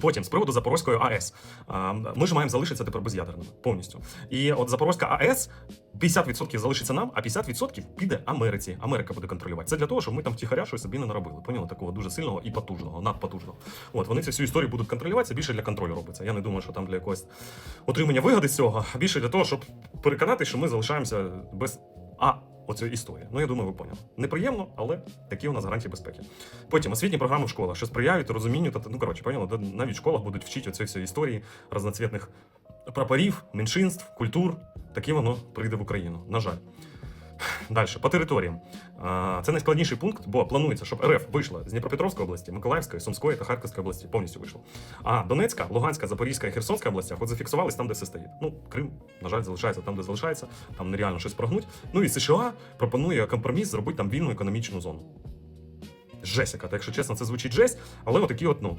Потім з приводу Запорозької АЕС. Ми ж маємо залишитися тепер без'ядерними повністю. І от Запорозька АЕС 50% залишиться нам, а 50% піде Америці. Америка буде контролювати. Це для того, щоб ми там втіхаря щось собі не наробили. Поняли такого дуже сильного і потужного, надпотужного. От вони цю всю історію будуть контролювати. Це більше для контролю робиться. Я не думаю, що там для якогось отримання вигоди з цього, а більше для того, щоб переконати, що ми залишаємося без А. Оцю історію. Ну я думаю, ви поняли. Неприємно, але такі у нас гарантії безпеки. Потім освітні програми в школах, що сприяють розумінню та ну коротше, поняли, навіть в школах будуть вчити оці всі історії разноцвітних прапорів, меншинств, культур. Таке воно прийде в Україну. На жаль. Далі, по територіям. Це найскладніший пункт, бо планується, щоб РФ вийшла з Дніпропетровської області, Миколаївської, Сумської та Харківської області повністю вийшло. А Донецька, Луганська, Запорізька і Херсонська областях от зафіксувались там, де все стоїть. Ну, Крим, на жаль, залишається там, де залишається, там нереально щось прогнуть. Ну і США пропонує компроміс зробити там вільну економічну зону. Жесть яка, якщо чесно, це звучить жесть, але отакі от, ну,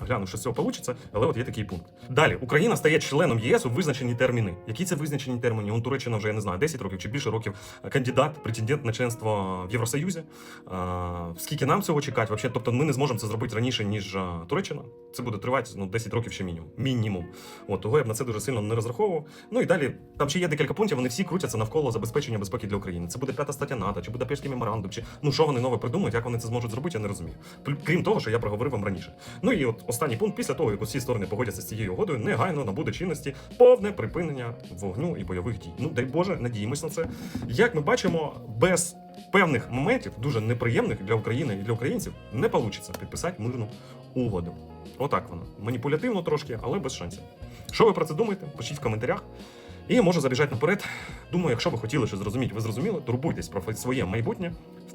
Гляну, що з цього вийде, але от є такий пункт. Далі Україна стає членом ЄС у визначені терміни. Які це визначені терміни? Он Туреччина вже я не знаю, 10 років чи більше років кандидат, претендент на членство в Євросоюзі. А, скільки нам цього чекати? Вообще, тобто ми не зможемо це зробити раніше, ніж Туреччина. Це буде тривати ну, 10 років ще мінімум. Мінімум. От того я б на це дуже сильно не розраховував. Ну і далі там ще є декілька пунктів. Вони всі крутяться навколо забезпечення безпеки для України. Це буде п'ята стаття НАТО, чи буде Будапештський меморандум, чи ну що вони нове придумають, як вони це зможуть зробити, я не розумію. Крім того, що я проговорив вам раніше. Ну і от останній пункт після того, як усі сторони погодяться з цією угодою, негайно набуде чинності повне припинення вогню і бойових дій. Ну дай Боже, надіємось на це. Як ми бачимо, без певних моментів, дуже неприємних для України і для українців, не вийде підписати мирну угоду. Отак воно. Маніпулятивно трошки, але без шансів. Що ви про це думаєте? Пишіть в коментарях. І можу забіжати наперед. Думаю, якщо ви хотіли щось зрозуміти, ви зрозуміли, турбуйтесь про своє майбутнє.